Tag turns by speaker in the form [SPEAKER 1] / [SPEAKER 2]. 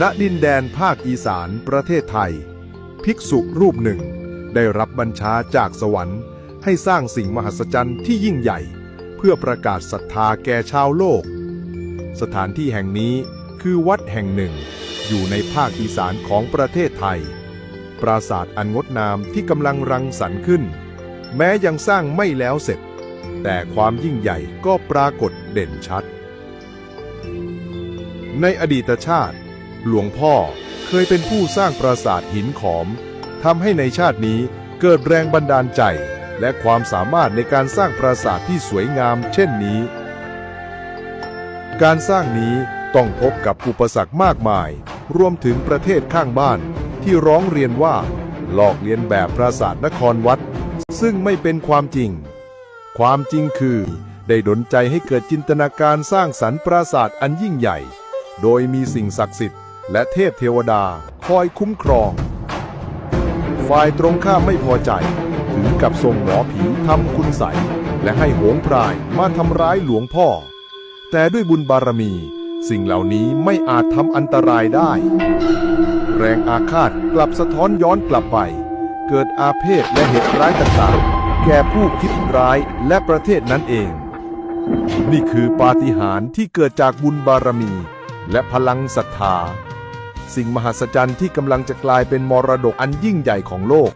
[SPEAKER 1] ณดินแดนภาคอีสานประเทศไทย ภิกษุรูปหนึ่ง ได้รับบัญชาจากสวรรค์ ให้สร้างสิ่งมหัศจรรย์ที่ยิ่งใหญ่ เพื่อประกาศศรัทธาแก่ชาวโลก สถานที่แห่งนี้คือวัดแห่งหนึ่ง อยู่ในภาคอีสานของประเทศไทย ปราสาทอันงดงามที่กำลังรังสรรค์ขึ้น แม้ยังสร้างไม่แล้วเสร็จ แต่ความยิ่งใหญ่ก็ปรากฏเด่นชัด ในอดีตชาติ หลวงพ่อเคยเป็นผู้สร้างปราสาทหินขอมทำให้ในชาตินี้เกิดแรงบันดาลใจ และความสามารถในการสร้างปราสาทที่สวยงาม เช่นนี้ การสร้างนี้ต้องพบกับอุปสรรคมากมาย รวมถึงประเทศข้างบ้านที่ร้องเรียนว่า หลอกเลียนแบบปราสาทนครวัด ซึ่งไม่เป็นความจริง ความจริงคือ ได้ดลใจให้เกิดจินตนาการสร้างสรรค์ปราสาทอันยิ่งใหญ่ โดยมีสิ่งศักดิ์สิทธิ์และเทพเทวดาคอยคุ้มครอง ฝ่ายตรงข้ามไม่พอใจ ถึงกับส่งหมอผีทำคุณใสยและให้โหงพรายมาทำร้ายหลวงพ่อ แต่ด้วยบุญบารมี สิ่งเหล่านี้ไม่อาจทำอันตรายได้ แรงอาฆาตกลับสะท้อนย้อนกลับไป เกิดอาเพศและเหตุร้ายต่างๆ แก่ผู้คิดร้ายและประเทศนั้นเอง นี่คือปาฏิหาริย์ที่เกิดจากบุญบารมี และพลังศรัทธา สิ่งมหัศจรรย์ที่กำลังจะกลายเป็นมรดกอันยิ่งใหญ่ของโลก